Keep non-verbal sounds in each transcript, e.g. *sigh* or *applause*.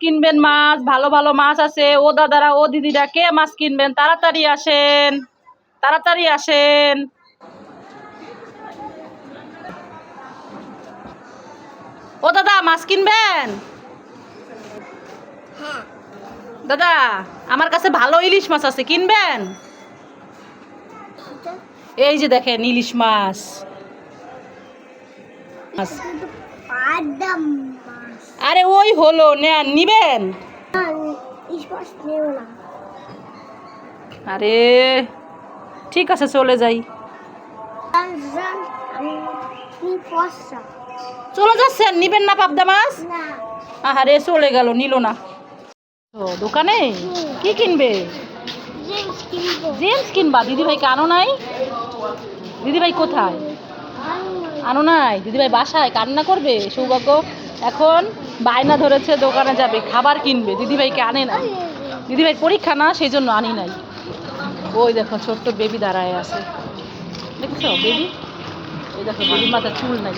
কিনবেন মাছ ভালো ভালো মাছ আছে। ও দাদারা ও দিদিরা কে মাছ কিনবেন? তাড়াতাড়ি আসেন। তাড়াতাড়ি আসেন। ও দাদা মাছ কিনবেন? দাদা আমার কাছে ভালো ইলিশ মাছ আছে কিনবেন? এই যে দেখেন ইলিশ মাছ। মাছ। আরে ওই হলো নেন নিবেন? আরে ঠিক আছে চলে যাই। চলে যাচ্ছেন? নিবেন না পাবদা মাছ? আহারে চলে গেল নিল না। দোকানে? কি কিনবে? জিন্স কিনবো। দিদিভাইকে আনো নাই? দিদিভাই কোথায়? আনো নাই? দিদিভাই বাসায় কান্না করবে? সৌভাগ্য, এখন বায়না ধরেছে, দোকানে যাবে, খাবার কিনবে, দিদিভাইকে আনে নাই। দিদিভাই পরীক্ষা না সেই জন্য আনি নাই। ওই দেখো, ছোট্ট বেবি দাঁড়ায় আছে। দেখছ বেবি ওই দেখো বেবির মাথায় চুল নাই।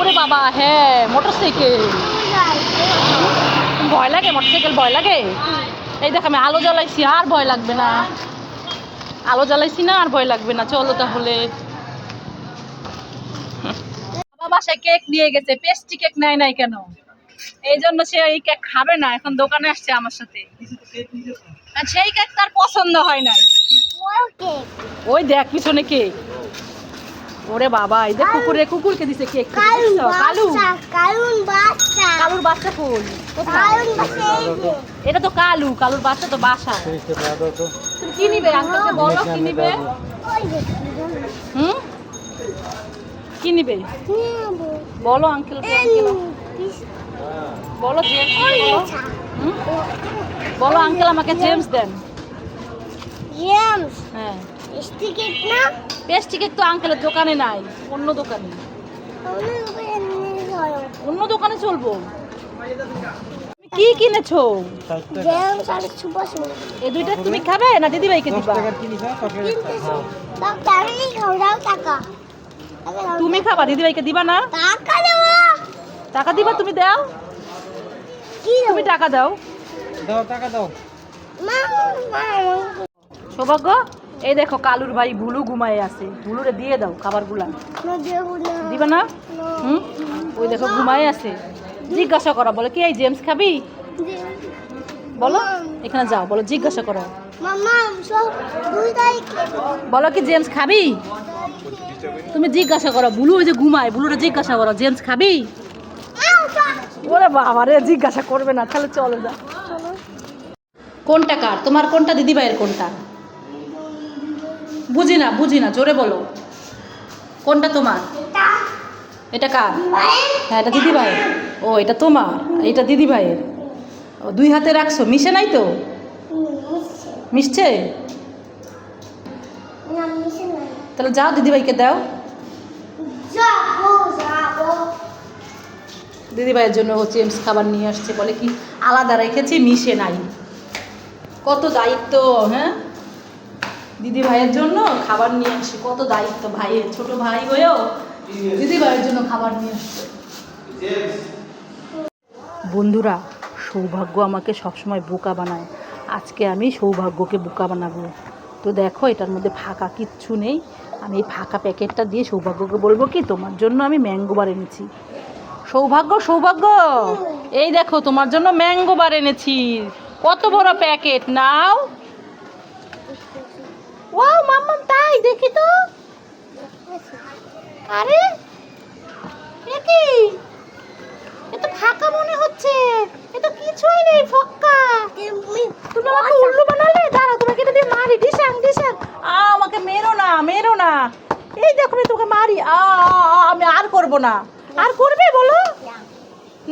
ওরে বাবা হ্যাঁ মোটর সাইকেল ভয় লাগে? মোটর সাইকেল ভয় লাগে? এই দেখ, আমি আলো জ্বালাইছি, আর ভয় লাগবে না। আলো জ্বালাইছি না, আর ভয় লাগবে না। চলো তাহলে। বাসায় কেক নিয়ে গেছে পেস্ট্রি কেক নেয় নাই কেন? এই জন্য সে এই কেক খাবে না এখন দোকানে আসছে আমার সাথে। আর সেই কেক তার পছন্দ হয় নাই। ওই দেখ পিছনে কেক ওরে বাবা এই দেখ কুকুরে কুকুরকে দিছে কেক কালু বাচ্চা কালুন বাচ্চা। কালুর বাচ্চা বাচ্চা এটা তো কালু কালুর বাচ্চা তো বাসা। তুমি কি নিবে? আঙ্কেলকে বলো কি নিবে? ওই যে। হুম? কি নিবে? বলো আঙ্কেল বলো জেমস বলো। বলো আঙ্কেল আমাকে জেমস দেন। জেমস হ্যাঁ। না? তো আঙ্কেলের দোকানে নাই অন্য দোকানে। অন্য দোকানে চলবো? তুমি কি কিনেছো? জেমস আর সুপার সুপার এই দুইটা তুমি খাবে না দিদিভাইকে দিবা? কিনতেছো। দাও টাকা দাও। খাবা? দিদিভাইকে দিবা না? টাকা দেবো। টাকা দিবা? তুমি দাও। কি তুমি টাকা দাও। মা মা সৌভাগ্য এই দেখো কালুর ভাই ভুলু ঘুমায় আছে। ভুলুরে দিয়ে দাও খাবারগুলা। না দেবো না। দিবা না? হুম? ওই দেখো ঘুমায় আছে। জিজ্ঞাসা করা বলে কি এই জেমস খাবি? বলো এখানে যাও বলো জিজ্ঞাসা করো। বলো কি জেমস খাবি? তুমি জিজ্ঞাসা করো বুলু ওই যে ঘুমায় বুলুরে জিজ্ঞাসা করো জেমস খাবি? ওরে বাবা রে জিজ্ঞাসা করবে না তাহলে চলে যা। কোনটা কার? তোমার কোনটা দিদিভাইয়ের কোনটা? বুঝি না বুঝি না জোরে বলো। কোনটা তোমার? এটা কার? হ্যাঁ এটা দিদিভাইয়ের। ও এটা তোমার এটা দিদিভাইয়ের। ও দুই হাতে রাখছো মিশে নাই তো? মিশছে? তাহলে যাও দিদিভাইকে দাও। দিদিভাইয়ের জন্য ও জেমস খাবার নিয়ে আসছে বলে কি আলাদা রেখেছি মিশে নাই। কত দায়িত্ব হ্যাঁ? দিদি ভাইয়ের জন্য খাবার নিয়ে আসি কত দায়িত্ব ভাইয়ের ছোট ভাই হয়েও দিদি ভাইয়ের জন্য খাবার নিয়ে আসছে বন্ধুরা সৌভাগ্য আমাকে সবসময় বোকা বানায়। আজকে আমি সৌভাগ্যকে বোকা বানাবো। তো দেখো এটার মধ্যে ফাঁকা কিচ্ছু নেই। আমি এই ফাঁকা প্যাকেটটা দিয়ে সৌভাগ্যকে বলব কি, তোমার জন্য আমি ম্যাঙ্গো বার এনেছি। সৌভাগ্য সৌভাগ্য! এই দেখো, তোমার জন্য ম্যাঙ্গো বার এনেছি। কত বড় প্যাকেট, নাও। ওয়াও, মাম্মাম, তাই, দেখি তো। আরে কি? এ তো ফাঁকা মনে হচ্ছে। এ তো কিছুই নেই ফক্কা তুমি আমাকে উল্লু বানালে? দাঁড়াও তোমাকে এটা দিয়ে মারি। ডিসাং ডিসাং আ আমাকে মেরো না মেরো না। এই দেখো আমি তোকে মারি। আ আমি আর করব না। আর করবে বলো?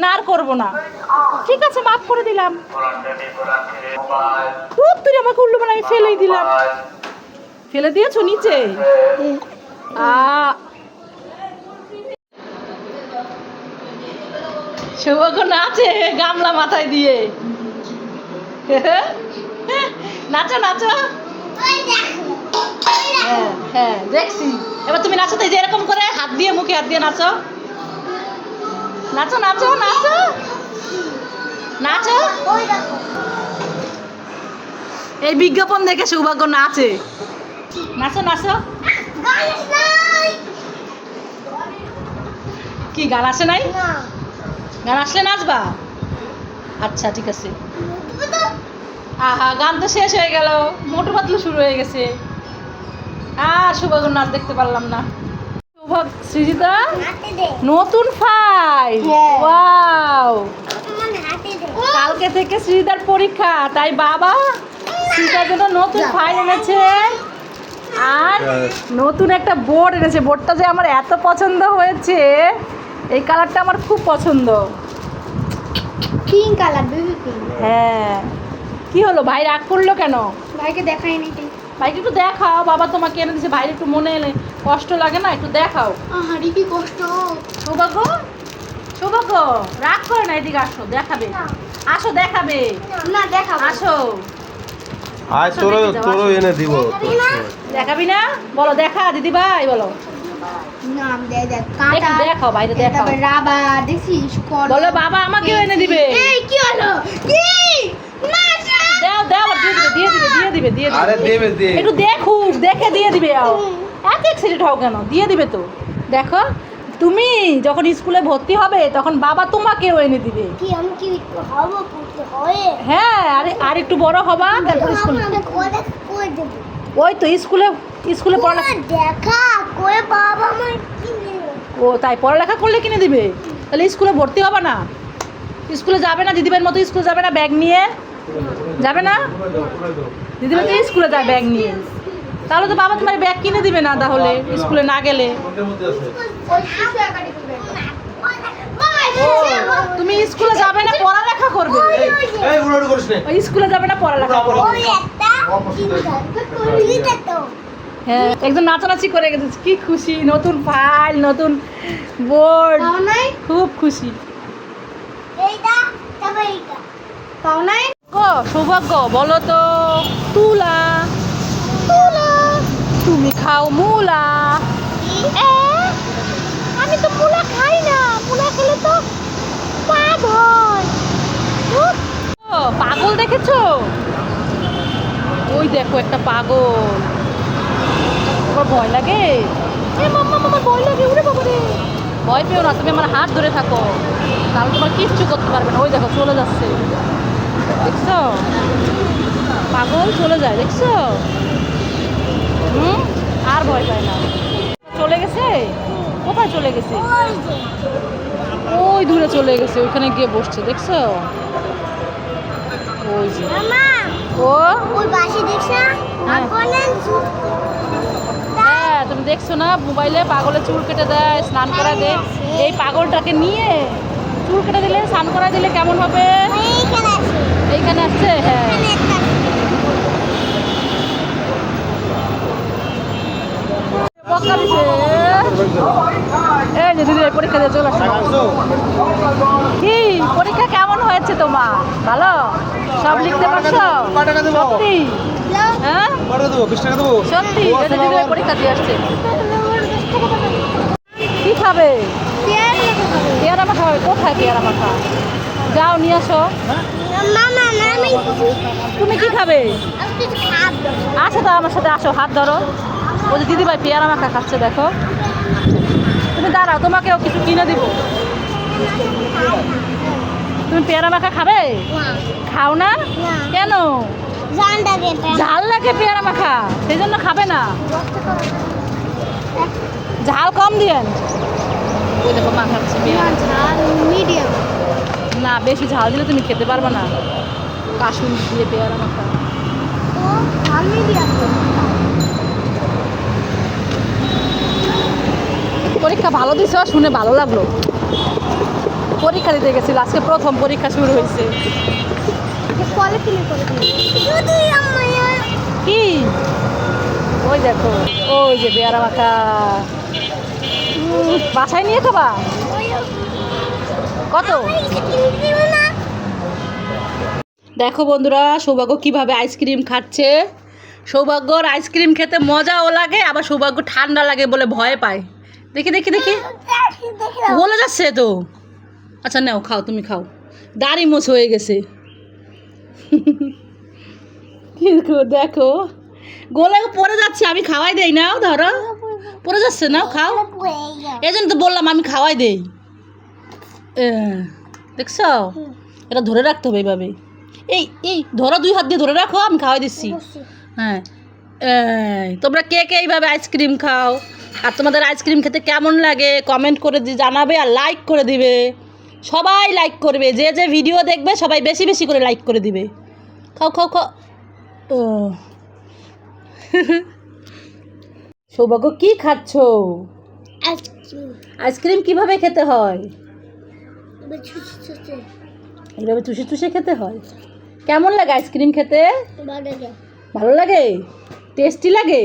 না আর করব না। ঠিক আছে মাফ করে দিলাম। খুব তুই আমাকে উল্লু বানা আমি ফেলেই দিলাম। ফেলে দিয়েছ নিচে? আ সৌভাগ্য নাচে গামলা মাথায় দিয়ে। নাচো নাচো। হ্যাঁ হ্যাঁ দেখছি। এবার তুমি নাচো তো এরকম করে হাত দিয়ে মুখে হাত দিয়ে নাচো। নাচো নাচো নাচো। দেখো এই বিজ্ঞাপন দেখে সৌভাগ্য নাচে। নাচো নাচো। কি গান আসে নাই? না। গান আসলে নাচবা? আচ্ছা ঠিক আছে। আহা গান তো শেষ হয়ে গেল। মোটু পাতলু শুরু হয়ে গেছে। আর সৌভাগ্য নাচ দেখতে পারলাম না। সৌভাগ সৃজিতা? নতুন ফাইল। হ্যাঁ। ওয়াও। আমার হাতে দে। কালকে থেকে সৃজিতার পরীক্ষা তাই বাবা সৃজিতার জন্য নতুন ফাইল এনেছে। আর নতুন একটা বোর্ড এনেছে। বোর্ডটা যে আমার এত পছন্দ হয়েছে। এই কালারটা আমার খুব পছন্দ। পিঙ্ক কালার বেবি পিঙ্ক হ্যাঁ। কি হলো? ভাই রাগ করল কেন? ভাইকে দেখাই নি ভাইকে একটু দেখাও বাবা তোমাকে এনে দিয়েছে। ভাইয়ের একটু মনে এলে কষ্ট লাগে না একটু দেখাও। আহারি কি কষ্ট। সৌভাগ্য সৌভাগ্য রাগ করে না এদিকে আসো দেখাবে। আসো দেখাবে। না দেখাও আসো। আয় তোরও তোরও এনে দিব। দেখাবি না? বলো দেখা দিদি ভাই বলো। নাম দে দেখ একটু দেখাও বাইরে দেখাও। তারপর রাবার দেখছিস কলম। বলো বাবা আমাকেও এনে দিবে। এই কি হলো? কি? দাও দাও দিয়ে দিবে দিয়ে দিবে দিয়ে দিবে আরে দেবে দে একটু দেখুক দেখে দিয়ে দিবে আও। এক এক্সাইটেড হও কেন? দিয়ে দিবে তো। দেখো তুমি যখন স্কুলে ভর্তি হবে তখন বাবা তোমাকেও এনে দিবে। কি আমি কি হব হ্যাঁ? আর আর একটু বড় হবা তারপর স্কুল ওই তো স্কুলে স্কুলে পড়ালেখা? দেখা করে বাবা আমার কি ও তাই পড়ালেখা করলে কিনে দিবে? তাহলে স্কুলে ভর্তি হবে না। স্কুলে যাবে না দিদিভাইয়ের মতো স্কুলে যাবে না ব্যাগ নিয়ে? যাবে না? দিদিভাই তো স্কুলে যায় ব্যাগ নিয়ে। তাহলে তো বাবা তোমার ব্যাগ কিনে দিবে না তাহলে স্কুলে না গেলে? তুমি স্কুলে যাবে না পড়ালেখা করবে? এই উড়াউড়ি করিস না। ওই স্কুলে যাবে না পড়ালেখা করবে। ওই একটা লিখে তো। হ্যাঁ একদম নাচানাচি করে গেছে। কি খুশি নতুন ফাইল নতুন বোর্ড খুব খুশি। পাও নাই? ও সৌভাগ্য বলো তো তুলা। তুলা। তুমি খাও মুলা। আমি তো মুলা খাই না। মুলা খেলে তো পাপ হয়। পাগল দেখেছ? ওই দেখো একটা পাগল। তোমার ভয় লাগে। এ মাম্মা আমার ভয় লাগে উড়ে বাবা রে। ভয় পেও না তুমি আমার হাত ধরে থাকো। তাহলে তোমার কিচ্ছু করতে পারবে না। ওই দেখো চলে যাচ্ছে। দেখছ? পাগল চলে যায় দেখছ? হুম? আর ভয় পায় না। চলে গেছে? কোথায় চলে গেছে? ওই দূরে চলে গেছে ওইখানে গিয়ে বসছে দেখছ? ওই যে। ও? ওই বাসে দেখছ হ্যাঁ। তুমি দেখছ না? মোবাইলে পাগলে চুল কেটে দেয়, স্নান করা দেয়। এই পাগলটাকে নিয়ে চুল কেটে দিলে, স্নান করা দিলে কেমন হবে? এইখানে আসছে হ্যাঁ। দিদি পরীক্ষা দিয়ে চলে পরীক্ষা কেমন হয়েছে তোমার? ভালো? সব লিখতে পারছ। হ্যাঁ কটা দেবো বিশ টাকা দেবো। সত্যি পরীক্ষা দিয়ে আসছে। কি খাবে? পেয়ারা মাখা কোথায় পেয়ারা মাখা? যাও নিয়ে আসো। তুমি কি খাবে? আসো তো আমার সাথে আসো হাত ধরো। ওই যে দিদিভাই পেয়ারা মাখা খাচ্ছে দেখো। তুমি দাঁড়াও তোমাকেও কিছু কিনে দিব। তুমি পেয়ারা মাখা খাবে? খাও না। কেন? ঝাল লাগে পেয়ারা মাখা সেই জন্য খাবে না। ঝাল কম দিয়েন। ওই দেখো মা ঝাল মিডিয়াম না বেশি ঝাল দিলে তুমি খেতে পারবে না। কাশুন দিয়ে পেয়ারা মাখা। তো ঝাল মিডিয়াম পরীক্ষা ভালো দিছ শুনে ভালো লাগল। পরীক্ষা দিতে গেছিল আজকে প্রথম পরীক্ষা শুরু হয়েছে। করে আমার কি? ওই দেখো ওই যে পেয়ারা মাখা বাসায় নিয়ে খাবা? কত? দেখো বন্ধুরা সৌভাগ্য কীভাবে আইসক্রিম খাচ্ছে। সৌভাগ্যর আইসক্রিম খেতে মজাও লাগে আবার সৌভাগ্য ঠান্ডা লাগে বলে ভয় পায়। দেখি দেখি দেখি। বলে যাচ্ছে তো। আচ্ছা নাও খাও তুমি খাও। দাড়ি মোছ হয়ে গেছে। দেখো, গোলা পরে যাচ্ছে, আমি খাওয়াই দেই, নাও ধরো। পরে যাচ্ছে, নাও খাও। এই জন্য তো বললাম, আমি খাওয়াই দেই। দেখছ? এটা ধরে রাখতে হবে এইভাবে এই এই, ধরো দুই হাত দিয়ে ধরে রাখো, আমি খাওয়াই দিচ্ছি। হ্যাঁ। তোমরা কে কে এইভাবে আইসক্রিম খাও? আর তোমাদের আইসক্রিম খেতে কেমন লাগে? কমেন্ট করে জানাবে আর লাইক করে দিবে। সবাই লাইক করবে যে যে ভিডিও দেখবে সবাই বেশি বেশি করে লাইক করে দিবে। খাও খাও খাও। *laughs* সৌভাগ্য কি খাচ্ছ? আইসক্রিম কীভাবে খেতে হয়? এইভাবে চুষে চুষে খেতে হয়? কেমন লাগে আইসক্রিম খেতে? ভালো লাগে। টেস্টি লাগে?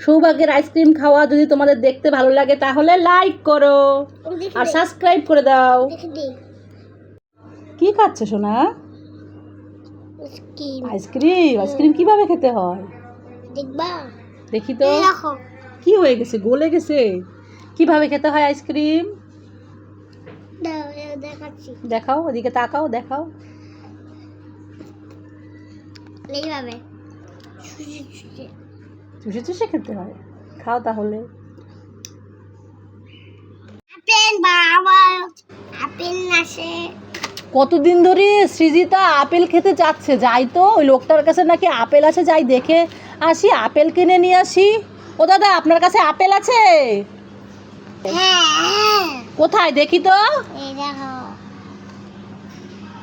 সৌভাগ্যের আইসক্রিম খাওয়া যদি তোমাদের দেখতে ভালো লাগে তাহলে লাইক করো আর সাবস্ক্রাইব করে দাও। কি খাচ্ছ সোনা? আইসক্রিম আইসক্রিম কীভাবে খেতে হয়? দেখবা? দেখি তো। কি হয়ে গেছে? গলে গেছে? কীভাবে খেতে হয় আইসক্রিম দেখাও ওদিকে তাকাও দেখাও। এইভাবে। চুষে চুষে খেতে হয়। খাও তাহলে। কতদিন ধরে সৃজিতা আপেল খেতে যাচ্ছে যাই তো ওই লোকটার কাছে নাকি আপেল আছে যাই দেখে আসি। আপেল কিনে নিয়ে আসি। ও দাদা আপনার কাছে আপেল আছে? হ্যাঁ হ্যাঁ। কোথায়? দেখি তো।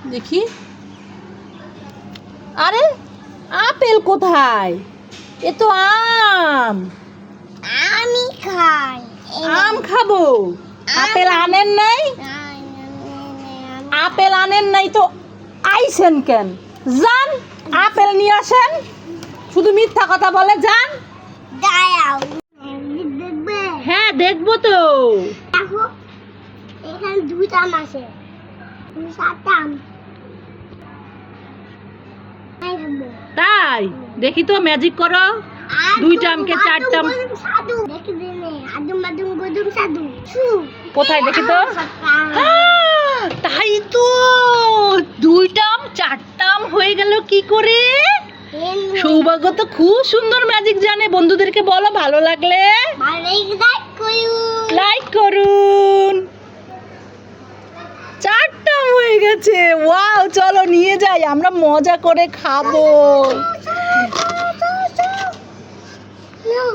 দেখি। আরে আপেল কোথায়? এ তো আম। আমি খাই। আম খাব। আপেল আনেন নাই? আপেল আনেন নাই তো আইসেন কেন? যান আপেল নিয়ে আসেন। শুধু মিথ্যা কথা বলে যান। হ্যাঁ দেখব তো। এখানে দুইটা আম আছে। সাতটা আম তাই? দেখি তো ম্যাজিক করো। আদুম গদুম সাদু ছু। কোথায় দেখি তো? তাই তো। দুইটা আম চারটা আম হয়ে গেল কি করে? সৌভাগ্য তো খুব সুন্দর ম্যাজিক জানে। বন্ধুদেরকে বলো ভালো লাগলে? লাইক করুন। হয়ে গেছে। ওয়াও চলো নিয়ে যাই আমরা মজা করে খাব। No,